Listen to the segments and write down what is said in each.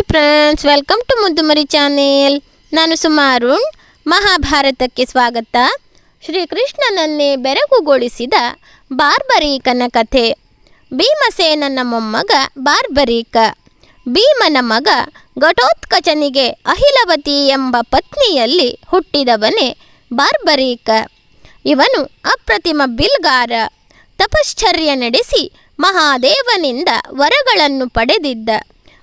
Hi friends, welcome to Muddumari channel. ನಾನು ಸುಮಾರುಣ್ ಮಹಾಭಾರತಕ್ಕೆ ಸ್ವಾಗತ. ಶ್ರೀಕೃಷ್ಣನನ್ನೇ ಬೆರಗುಗೊಳಿಸಿದ ಬಾರ್ಬರೀಕನ ಕಥೆ. ಭೀಮಸೇನನ ಮೊಮ್ಮಗ ಬಾರ್ಬರೀಕ. ಭೀಮನ ಮಗ ಘಟೋತ್ಕಚನಿಗೆ ಅಹಿಲವತಿ ಎಂಬ ಪತ್ನಿಯಲ್ಲಿ ಹುಟ್ಟಿದವನೇ ಬಾರ್ಬರೀಕ. ಇವನು ಅಪ್ರತಿಮ ಬಿಲ್ಗಾರ. ತಪಶ್ಚರ್ಯ ನಡೆಸಿ ಮಹಾದೇವನಿಂದ ವರಗಳನ್ನು ಪಡೆದಿದ್ದ.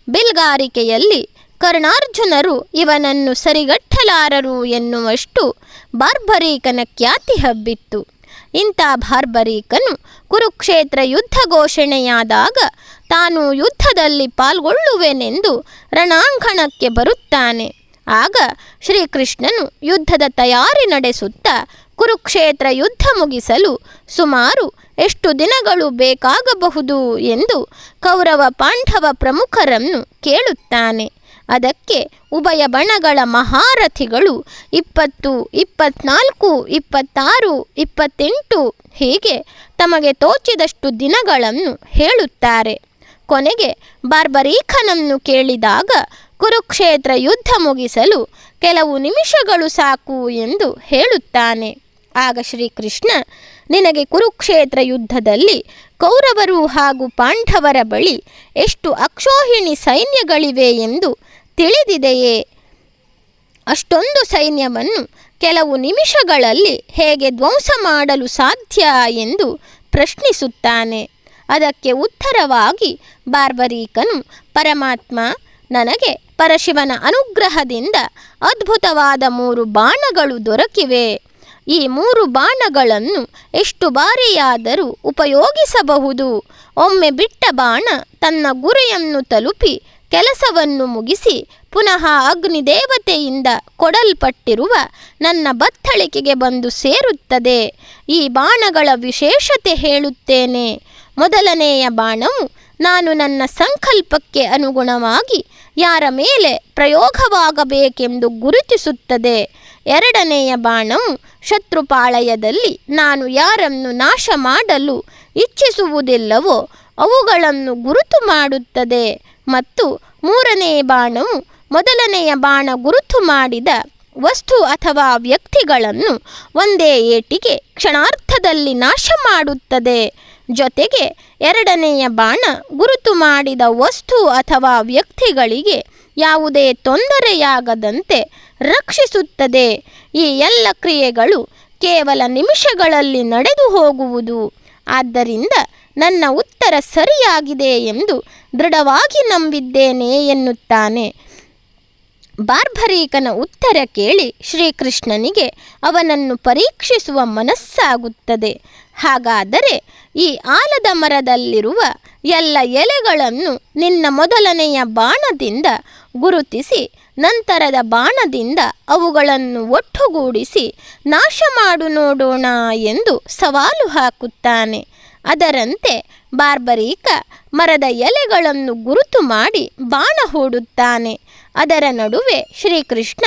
ಬಿಲ್ಗಾರಿಕೆಯಲ್ಲಿ ಕರ್ಣಾರ್ಜುನರು ಇವನನ್ನು ಸರಿಗಟ್ಟಲಾರರು ಎನ್ನುವಷ್ಟು ಬಾರ್ಬರೀಕನ ಖ್ಯಾತಿ ಹಬ್ಬಿತ್ತು. ಇಂಥ ಬಾರ್ಬರೀಕನು ಕುರುಕ್ಷೇತ್ರ ಯುದ್ಧ ಘೋಷಣೆಯಾದಾಗ ತಾನು ಯುದ್ಧದಲ್ಲಿ ಪಾಲ್ಗೊಳ್ಳುವೆನೆಂದು ರಣಾಂಗಣಕ್ಕೆ ಬರುತ್ತಾನೆ. ಆಗ ಶ್ರೀಕೃಷ್ಣನು ಯುದ್ಧದ ತಯಾರಿ ನಡೆಸುತ್ತಾ ಕುರುಕ್ಷೇತ್ರ ಯುದ್ಧ ಮುಗಿಸಲು ಸುಮಾರು ಎಷ್ಟು ದಿನಗಳು ಬೇಕಾಗಬಹುದು ಎಂದು ಕೌರವ ಪಾಂಡವ ಪ್ರಮುಖರನ್ನು ಕೇಳುತ್ತಾನೆ. ಅದಕ್ಕೆ ಉಭಯ ಬಣಗಳ ಮಹಾರಥಿಗಳು ಇಪ್ಪತ್ತು, ಇಪ್ಪತ್ನಾಲ್ಕು, ಇಪ್ಪತ್ತಾರು, ಇಪ್ಪತ್ತೆಂಟು ಹೀಗೆ ತಮಗೆ ತೋಚಿದಷ್ಟು ದಿನಗಳನ್ನು ಹೇಳುತ್ತಾರೆ. ಕೊನೆಗೆ ಬಾರ್ಬರೀಖನನ್ನು ಕೇಳಿದಾಗ ಕುರುಕ್ಷೇತ್ರ ಯುದ್ಧ ಮುಗಿಸಲು ಕೆಲವು ನಿಮಿಷಗಳು ಸಾಕು ಎಂದು ಹೇಳುತ್ತಾನೆ. ಆಗ ಶ್ರೀಕೃಷ್ಣ ನಿನಗೆ ಕುರುಕ್ಷೇತ್ರ ಯುದ್ಧದಲ್ಲಿ ಕೌರವರು ಹಾಗೂ ಪಾಂಡವರ ಬಳಿ ಎಷ್ಟು ಅಕ್ಷೋಹಿಣಿ ಸೈನ್ಯಗಳಿವೆ ಎಂದು ತಿಳಿದಿದೆಯೇ? ಅಷ್ಟೊಂದು ಸೈನ್ಯವನ್ನು ಕೆಲವು ನಿಮಿಷಗಳಲ್ಲಿ ಹೇಗೆ ಧ್ವಂಸ ಮಾಡಲು ಸಾಧ್ಯ ಎಂದು ಪ್ರಶ್ನಿಸುತ್ತಾನೆ. ಅದಕ್ಕೆ ಉತ್ತರವಾಗಿ ಬಾರ್ಬರೀಕನು, ಪರಮಾತ್ಮ, ನನಗೆ ಪರಶಿವನ ಅನುಗ್ರಹದಿಂದ ಅದ್ಭುತವಾದ ಮೂರು ಬಾಣಗಳು ದೊರಕಿವೆ. ಈ ಮೂರು ಬಾಣಗಳನ್ನು ಎಷ್ಟು ಬಾರಿಯಾದರೂ ಉಪಯೋಗಿಸಬಹುದು. ಒಮ್ಮೆ ಬಿಟ್ಟ ಬಾಣ ತನ್ನ ಗುರಿಯನ್ನು ತಲುಪಿ ಕೆಲಸವನ್ನು ಮುಗಿಸಿ ಪುನಃ ಅಗ್ನಿದೇವತೆಯಿಂದ ಕೊಡಲ್ಪಟ್ಟಿರುವ ನನ್ನ ಬತ್ತಳಿಕೆಗೆ ಬಂದು ಸೇರುತ್ತದೆ. ಈ ಬಾಣಗಳ ವಿಶೇಷತೆ ಹೇಳುತ್ತೇನೆ. ಮೊದಲನೆಯ ಬಾಣವು ನಾನು ನನ್ನ ಸಂಕಲ್ಪಕ್ಕೆ ಅನುಗುಣವಾಗಿ ಯಾರ ಮೇಲೆ ಪ್ರಯೋಗವಾಗಬೇಕೆಂದು ಗುರುತಿಸುತ್ತದೆ. ಎರಡನೆಯ ಬಾಣವು ಶತ್ರುಪಾಳಯದಲ್ಲಿ ನಾನು ಯಾರನ್ನು ನಾಶ ಮಾಡಲು ಇಚ್ಛಿಸುವುದಿಲ್ಲವೋ ಅವುಗಳನ್ನು ಗುರುತು ಮಾಡುತ್ತದೆ. ಮತ್ತು ಮೂರನೇ ಬಾಣವು ಮೊದಲನೆಯ ಬಾಣ ಗುರುತು ಮಾಡಿದ ವಸ್ತು ಅಥವಾ ವ್ಯಕ್ತಿಗಳನ್ನು ಒಂದೇ ಏಟಿಗೆ ಕ್ಷಣಾರ್ಥದಲ್ಲಿ ನಾಶ ಮಾಡುತ್ತದೆ ಜೊತೆಗೆ ಎರಡನೆಯ ಬಾಣ ಗುರುತು ಮಾಡಿದ ವಸ್ತು ಅಥವಾ ವ್ಯಕ್ತಿಗಳಿಗೆ ಯಾವುದೇ ತೊಂದರೆಯಾಗದಂತೆ ರಕ್ಷಿಸುತ್ತದೆ. ಈ ಎಲ್ಲ ಕ್ರಿಯೆಗಳು ಕೇವಲ ನಿಮಿಷಗಳಲ್ಲಿ ನಡೆದು ಹೋಗುವುದು. ಆದ್ದರಿಂದ ನನ್ನ ಉತ್ತರ ಸರಿಯಾಗಿದೆ ಎಂದು ದೃಢವಾಗಿ ನಂಬಿದ್ದೇನೆ ಎನ್ನುತ್ತಾನೆ. ಬಾರ್ಬರೀಕನ ಉತ್ತರ ಕೇಳಿ ಶ್ರೀಕೃಷ್ಣನಿಗೆ ಅವನನ್ನು ಪರೀಕ್ಷಿಸುವ ಮನಸ್ಸಾಗುತ್ತದೆ. ಹಾಗಾದರೆ ಈ ಆಲದ ಮರದಲ್ಲಿರುವ ಎಲ್ಲ ಎಲೆಗಳನ್ನು ನಿನ್ನ ಮೊದಲನೆಯ ಬಾಣದಿಂದ ಗುರುತಿಸಿ, ನಂತರದ ಬಾಣದಿಂದ ಅವುಗಳನ್ನು ಒಟ್ಟುಗೂಡಿಸಿ ನಾಶ ಮಾಡು ನೋಡೋಣ ಎಂದು ಸವಾಲು ಹಾಕುತ್ತಾನೆ. ಅದರಂತೆ ಬಾರ್ಬರೀಕ ಮರದ ಎಲೆಗಳನ್ನು ಗುರುತು ಮಾಡಿ ಬಾಣ ಹೂಡುತ್ತಾನೆ. ಅದರ ನಡುವೆ ಶ್ರೀಕೃಷ್ಣ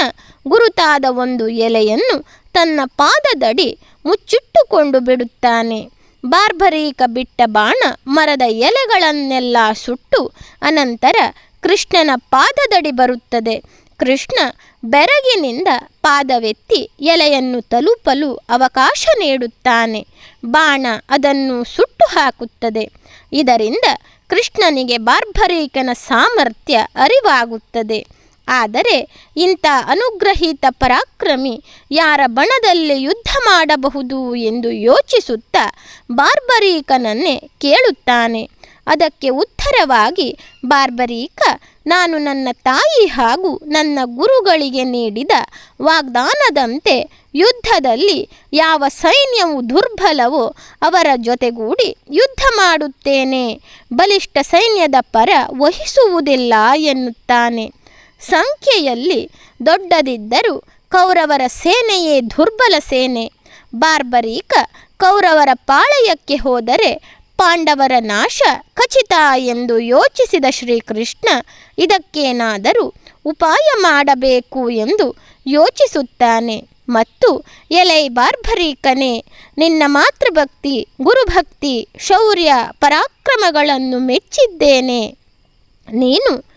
ಗುರುತಾದ ಒಂದು ಎಲೆಯನ್ನು ತನ್ನ ಪಾದದಡಿ ಮುಚ್ಚಿಟ್ಟುಕೊಂಡು ಬಿಡುತ್ತಾನೆ. ಬಾರ್ಬರೀಕ ಬಿಟ್ಟ ಬಾಣ ಮರದ ಎಲೆಗಳನ್ನೆಲ್ಲ ಸುಟ್ಟು ಅನಂತರ ಕೃಷ್ಣನ ಪಾದದಡಿ ಬರುತ್ತದೆ. ಕೃಷ್ಣ ಬೆರಗಿನಿಂದ ಪಾದವೆತ್ತಿ ಎಲೆಯನ್ನು ತಲುಪಲು ಅವಕಾಶ ನೀಡುತ್ತಾನೆ. ಬಾಣ ಅದನ್ನು ಸುಟ್ಟು ಹಾಕುತ್ತದೆ ಇದರಿಂದ ಕೃಷ್ಣನಿಗೆ ಬಾರ್ಬರೀಕನ ಸಾಮರ್ಥ್ಯ ಅರಿವಾಗುತ್ತದೆ. ಆದರೆ ಇಂಥ ಅನುಗ್ರಹೀತ ಪರಾಕ್ರಮಿ ಯಾರ ಬಣದಲ್ಲಿ ಯುದ್ಧ ಮಾಡಬಹುದು ಎಂದು ಯೋಚಿಸುತ್ತಾ ಬಾರ್ಬರೀಕನನ್ನೇ ಕೇಳುತ್ತಾನೆ. ಅದಕ್ಕೆ ಉತ್ತರವಾಗಿ, ಬಾರ್ಬರೀಕ, ನಾನು ನನ್ನ ತಾಯಿ ಹಾಗೂ ನನ್ನ ಗುರುಗಳಿಗೆ ನೀಡಿದ ವಾಗ್ದಾನದಂತೆ ಯುದ್ಧದಲ್ಲಿ ಯಾವ ಸೈನ್ಯವು ದುರ್ಬಲವೋ ಅವರ ಜೊತೆಗೂಡಿ ಯುದ್ಧ ಮಾಡುತ್ತೇನೆ. ಬಲಿಷ್ಠ ಸೈನ್ಯದ ಪರ ವಹಿಸುವುದಿಲ್ಲ ಎನ್ನುತ್ತಾನೆ. ಸಂಖ್ಯೆಯಲ್ಲಿ ದೊಡ್ಡದಿದ್ದರೂ ಕೌರವರ ಸೇನೆಯೇ ದುರ್ಬಲ ಸೇನೆ. ಬಾರ್ಬರೀಕ ಕೌರವರ ಪಾಳಯಕ್ಕೆ ಹೋದರೆ ಪಾಂಡವರ ನಾಶ ಖಚಿತ ಎಂದು ಯೋಚಿಸಿದ ಶ್ರೀಕೃಷ್ಣ, ಇದಕ್ಕೇನಾದರೂ ಉಪಾಯ ಮಾಡಬೇಕು ಎಂದು ಯೋಚಿಸುತ್ತಾನೆ. ಮತ್ತು ಎಲೈ ಬಾರ್ಬರೀಕನೇ, ನಿನ್ನ ಮಾತೃಭಕ್ತಿ, ಗುರುಭಕ್ತಿ, ಶೌರ್ಯ, ಪರಾಕ್ರಮಗಳನ್ನು ಮೆಚ್ಚಿದ್ದೇನೆ. ನೀನು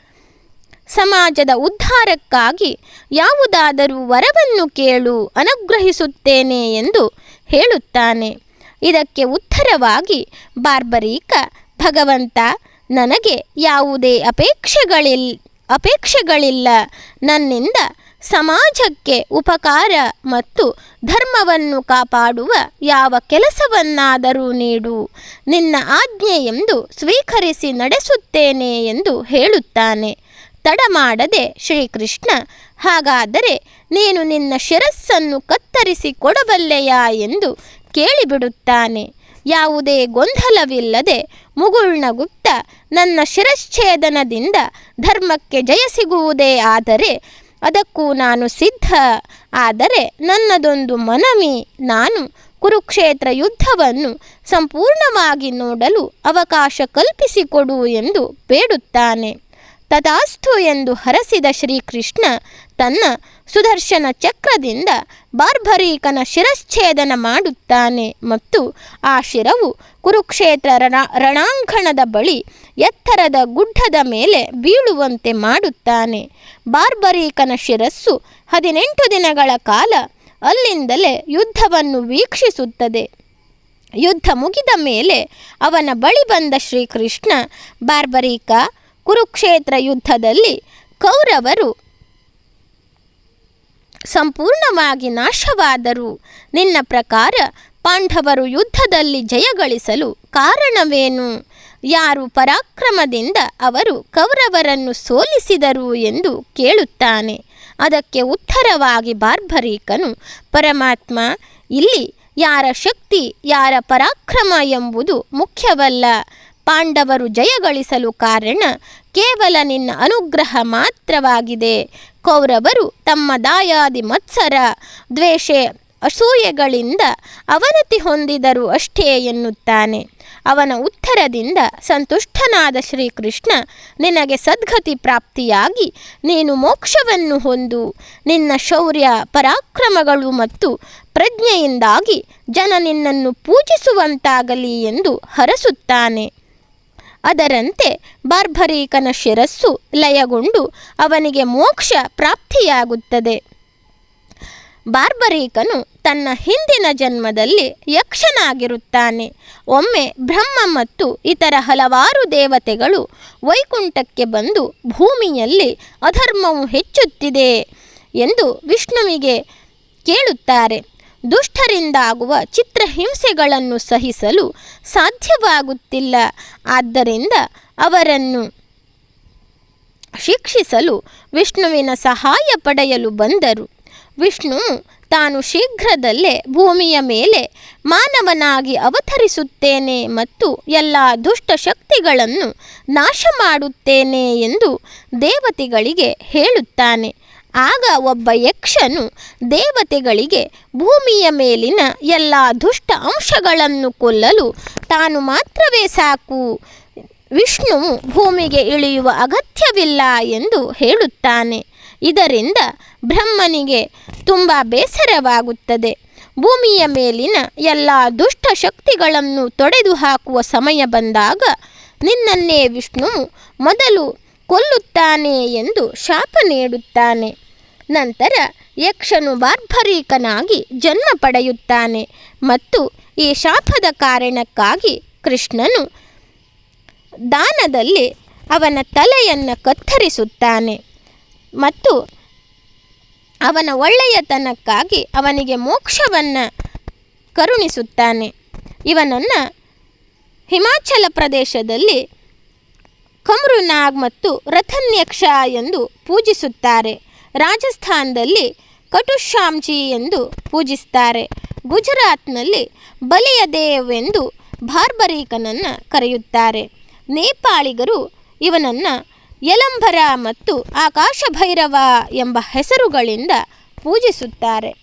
ಸಮಾಜದ ಉದ್ಧಾರಕ್ಕಾಗಿ ಯಾವುದಾದರೂ ವರವನ್ನು ಕೇಳು, ಅನುಗ್ರಹಿಸುತ್ತೇನೆ ಎಂದು ಹೇಳುತ್ತಾನೆ. ಇದಕ್ಕೆ ಉತ್ತರವಾಗಿ, ಬಾರ್ಬರೀಕ, ಭಗವಂತ, ನನಗೆ ಯಾವುದೇ ಅಪೇಕ್ಷೆಗಳಿಲ್, ಅಪೇಕ್ಷೆಗಳಿಲ್ಲ. ನನ್ನಿಂದ ಸಮಾಜಕ್ಕೆ ಉಪಕಾರ ಮತ್ತು ಧರ್ಮವನ್ನು ಕಾಪಾಡುವ ಯಾವ ಕೆಲಸವನ್ನಾದರೂ ನೀಡು. ನಿನ್ನ ಆಜ್ಞೆ ಎಂದು ಸ್ವೀಕರಿಸಿ ನಡೆಸುತ್ತೇನೆ ಎಂದು ಹೇಳುತ್ತಾನೆ. ತಡ ಮಾಡದೆ ಶ್ರೀಕೃಷ್ಣ, ಹಾಗಾದರೆ ನೀನು ನಿನ್ನ ಶಿರಸ್ಸನ್ನು ಕತ್ತರಿಸಿ ಕೊಡಬಲ್ಲೆಯಾ ಎಂದು ಕೇಳಿಬಿಡುತ್ತಾನೆ. ಯಾವುದೇ ಗೊಂದಲವಿಲ್ಲದೆ ಮುಗುಳ್ನಗುತ್ತ ನನ್ನ ಶಿರಶ್ಛೇದನದಿಂದ ಧರ್ಮಕ್ಕೆ ಜಯ ಸಿಗುವುದೇ ಆದರೆ ಅದಕ್ಕೂ ನಾನು ಸಿದ್ಧ. ಆದರೆ ನನ್ನದೊಂದು ಮನವಿ, ನಾನು ಕುರುಕ್ಷೇತ್ರ ಯುದ್ಧವನ್ನು ಸಂಪೂರ್ಣವಾಗಿ ನೋಡಲು ಅವಕಾಶ ಕಲ್ಪಿಸಿಕೊಡು ಎಂದು ಬೇಡುತ್ತಾನೆ. ತಥಾಸ್ತು ಎಂದು ಹರಸಿದ ಶ್ರೀಕೃಷ್ಣ ತನ್ನ ಸುದರ್ಶನ ಚಕ್ರದಿಂದ ಬಾರ್ಭರೀಕನ ಶಿರಶ್ಛೇದನ ಮಾಡುತ್ತಾನೆ ಮತ್ತು ಆ ಶಿರವು ಕುರುಕ್ಷೇತ್ರ ರಣ, ರಣಾಂಗಣದ ಬಳಿ ಎತ್ತರದ ಗುಡ್ಡದ ಮೇಲೆ ಬೀಳುವಂತೆ ಮಾಡುತ್ತಾನೆ. ಬಾರ್ಬರೀಕನ ಶಿರಸ್ಸು ಹದಿನೆಂಟು ದಿನಗಳ ಕಾಲ ಅಲ್ಲಿಂದಲೇ ಯುದ್ಧವನ್ನು ವೀಕ್ಷಿಸುತ್ತದೆ. ಯುದ್ಧ ಮುಗಿದ ಮೇಲೆ ಅವನ ಬಳಿ ಬಂದ ಶ್ರೀಕೃಷ್ಣ, ಬಾರ್ಬರೀಕ ಕುರುಕ್ಷೇತ್ರ ಯುದ್ಧದಲ್ಲಿ ಕೌರವರು ಸಂಪೂರ್ಣವಾಗಿ ನಾಶವಾದರು. ನಿನ್ನ ಪ್ರಕಾರ ಪಾಂಡವರು ಯುದ್ಧದಲ್ಲಿ ಜಯಗಳಿಸಲು ಕಾರಣವೇನು? ಯಾರು ಪರಾಕ್ರಮದಿಂದ ಅವರು ಕೌರವರನ್ನು ಸೋಲಿಸಿದರು ಎಂದು ಕೇಳುತ್ತಾನೆ. ಅದಕ್ಕೆ ಉತ್ತರವಾಗಿ ಬಾರ್ಬರೀಕನು, ಪರಮಾತ್ಮ, ಇಲ್ಲಿ ಯಾರ ಶಕ್ತಿ, ಯಾರ ಪರಾಕ್ರಮ ಎಂಬುದು ಮುಖ್ಯವಲ್ಲ. ಪಾಂಡವರು ಜಯಗಳಿಸಲು ಕಾರಣ ಕೇವಲ ನಿನ್ನ ಅನುಗ್ರಹ ಮಾತ್ರವಾಗಿದೆ. ಕೌರವರು ತಮ್ಮ ದಾಯಾದಿ ಮತ್ಸರ, ದ್ವೇಷ, ಅಸೂಯೆಗಳಿಂದ ಅವನತಿ ಹೊಂದಿದರು ಅಷ್ಟೇ ಎನ್ನುತ್ತಾನೆ. ಅವನ ಉತ್ತರದಿಂದ ಸಂತುಷ್ಟನಾದ ಶ್ರೀಕೃಷ್ಣ, ನಿನಗೆ ಸದ್ಗತಿ ಪ್ರಾಪ್ತಿಯಾಗಿ ನೀನು ಮೋಕ್ಷವನ್ನು ಹೊಂದು, ನಿನ್ನ ಶೌರ್ಯ, ಪರಾಕ್ರಮಗಳು ಮತ್ತು ಪ್ರಜ್ಞೆಯಿಂದಾಗಿ ಜನ ನಿನ್ನನ್ನು ಪೂಜಿಸುವಂತಾಗಲಿ ಎಂದು ಹರಸುತ್ತಾನೆ. ಅದರಂತೆ ಬಾರ್ಭರೀಕನ ಶಿರಸ್ಸು ಲಯಗೊಂಡು ಅವನಿಗೆ ಮೋಕ್ಷ ಪ್ರಾಪ್ತಿಯಾಗುತ್ತದೆ. ಬಾರ್ಬರೀಕನು ತನ್ನ ಹಿಂದಿನ ಜನ್ಮದಲ್ಲಿ ಯಕ್ಷನಾಗಿರುತ್ತಾನೆ. ಒಮ್ಮೆ ಬ್ರಹ್ಮ ಮತ್ತು ಇತರ ಹಲವಾರು ದೇವತೆಗಳು ವೈಕುಂಠಕ್ಕೆ ಬಂದು ಭೂಮಿಯಲ್ಲಿ ಅಧರ್ಮವು ಹೆಚ್ಚುತ್ತಿದೆ ಎಂದು ವಿಷ್ಣುವಿಗೆ ಕೇಳುತ್ತಾರೆ. ದುಷ್ಟರಿಂದಾಗುವ ಚಿತ್ರಹಿಂಸೆಗಳನ್ನು ಸಹಿಸಲು ಸಾಧ್ಯವಾಗುತ್ತಿಲ್ಲ. ಆದ್ದರಿಂದ ಅವರನ್ನು ಶಿಕ್ಷಿಸಲು ವಿಷ್ಣುವಿನ ಸಹಾಯ ಪಡೆಯಲು ಬಂದರು. ವಿಷ್ಣು ತಾನು ಶೀಘ್ರದಲ್ಲೇ ಭೂಮಿಯ ಮೇಲೆ ಮಾನವನಾಗಿ ಅವತರಿಸುತ್ತೇನೆ ಮತ್ತು ಎಲ್ಲ ದುಷ್ಟ ಶಕ್ತಿಗಳನ್ನು ನಾಶ ಮಾಡುತ್ತೇನೆ ಎಂದು ದೇವತೆಗಳಿಗೆ ಹೇಳುತ್ತಾನೆ. ಆಗ ಒಬ್ಬ ಯಕ್ಷನು ದೇವತೆಗಳಿಗೆ ಭೂಮಿಯ ಮೇಲಿನ ಎಲ್ಲ ದುಷ್ಟ ಅಂಶಗಳನ್ನು ಕೊಲ್ಲಲು ತಾನು ಮಾತ್ರವೇ ಸಾಕು. ವಿಷ್ಣುವು ಭೂಮಿಗೆ ಇಳಿಯುವ ಅಗತ್ಯವಿಲ್ಲ ಎಂದು ಹೇಳುತ್ತಾನೆ. ಇದರಿಂದ ಬ್ರಹ್ಮನಿಗೆ ತುಂಬ ಬೇಸರವಾಗುತ್ತದೆ. ಭೂಮಿಯ ಮೇಲಿನ ಎಲ್ಲ ದುಷ್ಟ ಶಕ್ತಿಗಳನ್ನು ತೊಡೆದು ಹಾಕುವ ಸಮಯ ಬಂದಾಗ ನಿನ್ನನ್ನೇ ವಿಷ್ಣುವು ಮೊದಲು ಕೊಲ್ಲುತ್ತಾನೆ ಎಂದು ಶಾಪ ನೀಡುತ್ತಾನೆ. ನಂತರ ಯಕ್ಷನು ಬಾರ್ಭರೀಕನಾಗಿ ಜನ್ಮ ಪಡೆಯುತ್ತಾನೆ ಮತ್ತು ಈ ಶಾಪದ ಕಾರಣಕ್ಕಾಗಿ ಕೃಷ್ಣನು ದಾನದಲ್ಲಿ ಅವನ ತಲೆಯನ್ನು ಕತ್ತರಿಸುತ್ತಾನೆ ಮತ್ತು ಅವನ ಒಳ್ಳೆಯತನಕ್ಕಾಗಿ ಅವನಿಗೆ ಮೋಕ್ಷವನ್ನು ಕರುಣಿಸುತ್ತಾನೆ. ಇವನನ್ನು ಹಿಮಾಚಲ ಪ್ರದೇಶದಲ್ಲಿ ಕಮ್ರುನಾಗ್ ಮತ್ತು ರಥನ್ಯಕ್ಷ ಎಂದು ಪೂಜಿಸುತ್ತಾರೆ. ರಾಜಸ್ಥಾನದಲ್ಲಿ ಕಟುಶ್ಯಾಮ್ಜಿ ಎಂದು ಪೂಜಿಸ್ತಾರೆ. ಗುಜರಾತ್ನಲ್ಲಿ ಬಲಿಯ ದೇವೆಂದು ಬಾರ್ಬರೀಕನನ್ನು ಕರೆಯುತ್ತಾರೆ. ನೇಪಾಳಿಗರು ಇವನನ್ನು ಯಲಂಬರ ಮತ್ತು ಆಕಾಶ ಭೈರವ ಎಂಬ ಹೆಸರುಗಳಿಂದ ಪೂಜಿಸುತ್ತಾರೆ.